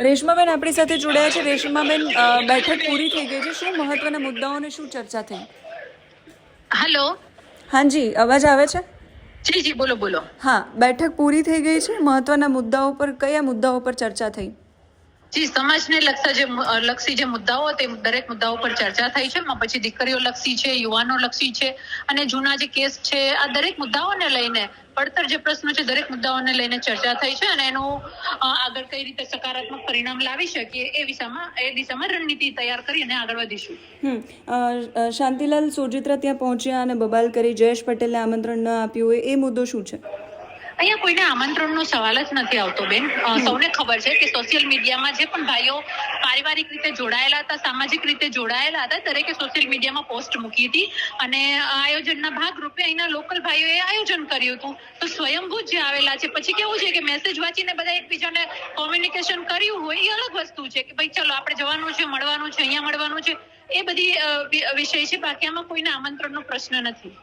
રેશમાબેન આપણી સાથે જોડાયા છે. રેશમાબેન બેઠક પૂરી થઈ ગઈ છે. શું મહત્વના મુદ્દાઓને શું ચર્ચા થઈ? હેલો. હાજી અવાજ આવે છે? જી જી બોલો બોલો. હા બેઠક પૂરી થઈ ગઈ છે. મહત્વના મુદ્દાઓ પર કયા મુદ્દાઓ પર ચર્ચા થઈ? જી, સમાજને લગતા જે લક્ષી જે મુદ્દાઓ તે દરેક મુદ્દાઓ પર ચર્ચા થઈ છે. એમાં પછી દીકરીઓ લક્ષી છે, યુવાનો લક્ષી છે અને જૂના જે કેસ છે, આ દરેક મુદ્દાઓને લઈને, પડતર જે પ્રશ્નો છે, દરેક મુદ્દાઓને લઈને ચર્ચા થઈ છે અને એનું આગળ કઈ રીતે સકારાત્મક પરિણામ લાવી શકીએ એ દિશામાં એ દિશામાં રણનીતિ તૈયાર કરી અને આગળ વધીશું. શાંતિલાલ સોજિત્રા ત્યાં પહોંચ્યા અને બબાલ કરી જયેશ પટેલને આમંત્રણ ન આપ્યું એ મુદ્દો શું છે? અહીંયા કોઈને આમંત્રણનો સવાલ જ નથી આવતો બેન. સૌને ખબર છે કે સોશિયલ મીડિયામાં જે પણ ભાઈઓ પારિવારિક રીતે જોડાયેલા હતા સામાજિક રીતે જોડાયેલા હતા દરેકે સોશિયલ મીડિયામાં પોસ્ટ મૂકી હતી અને આયોજનના ભાગરૂપે અહીંના લોકલ ભાઈઓએ આયોજન કર્યું હતું. તો સ્વયંભૂ જે આવેલા છે પછી કેવું છે કે મેસેજ વાંચીને બધા એકબીજાને કોમ્યુનિકેશન કર્યું હોય એ અલગ વસ્તુ છે કે ભાઈ ચલો આપણે જવાનું છે મળવાનું છે અહીંયા મળવાનું છે એ બધી વિષય છે. બાકી આમાં કોઈને આમંત્રણનો પ્રશ્ન નથી.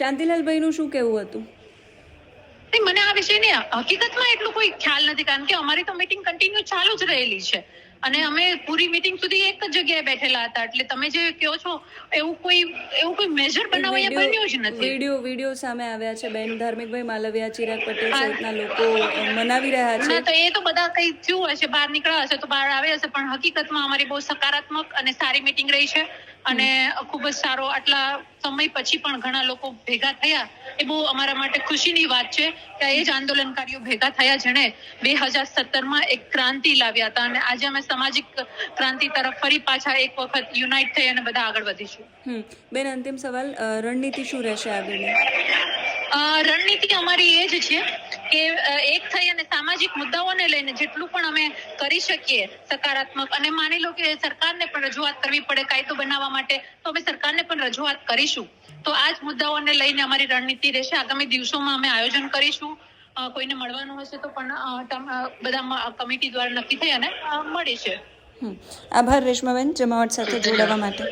શાંતિલાલભાઈનું શું કહેવું હતું? મને આ વિષયની હકીકતમાં એટલું કોઈ ખ્યાલ નથી કારણ કે અમારી તો મીટિંગ કન્ટિન્યુ ચાલુ જ રહેલી છે. અને અમે પૂરી મીટિંગ સુધી એક જ જગ્યાએ બેઠેલા હતા એટલે તમે જે કહો છો એવું કોઈ એવું કોઈ મેજર બનાવવા અહીંયા બન્યું જ નથી. વીડિયો વીડિયો સામે આવ્યા છે બેન ધાર્મિકભાઈ માલવિયા ચિરાગ પટેલ સહિતના લોકો મનાવી રહ્યા છે. ના તો એ તો બધા કઈ થયું હશે બહાર નીકળ્યા હશે તો બહાર આવે હશે પણ હકીકતમાં અમારી બહુ સકારાત્મક અને સારી મીટિંગ રહી છે. અને ખૂબ જ સારો આટલા સમય પછી પણ ઘણા લોકો ભેગા થયા. એ બહુ અમારા માટે ખુશીની વાત છે કે એ જ આંદોલનકારીઓ ભેગા થયા જેણે બે હજાર સત્તરમાં એક ક્રાંતિ લાવ્યા હતા અને આજે અમે સામાજિક ક્રાંતિ તરફ ફરી પાછા એક વખત યુનાઇટ થઈ અને બધા આગળ વધીશું. હમ. બેન અંતિમ સવાલ રણનીતિ શું રહેશે આગળની? અ, રણનીતિ અમારી એ જ છે કે એક થઈ અને સામાજિક મુદ્દાઓને લઈને જેટલું પણ અમે કરી શકીએ સકારાત્મક, અને માની લો કે સરકારને પણ રજૂઆત કરવી પડે કાયદો બનાવવા માટે, તો અમે સરકારને પણ રજૂઆત કરીશું. તો આ જ મુદ્દાઓને લઈને અમારી રણનીતિ રહેશે. આગામી દિવસોમાં અમે આયોજન કરીશું. કોઈને મળવાનું હશે તો પણ બધા કમિટી દ્વારા નક્કી થઈ અને મળી છે. આભાર રેશમાબેન, જમાવટ સાથે જોડાવા માટે.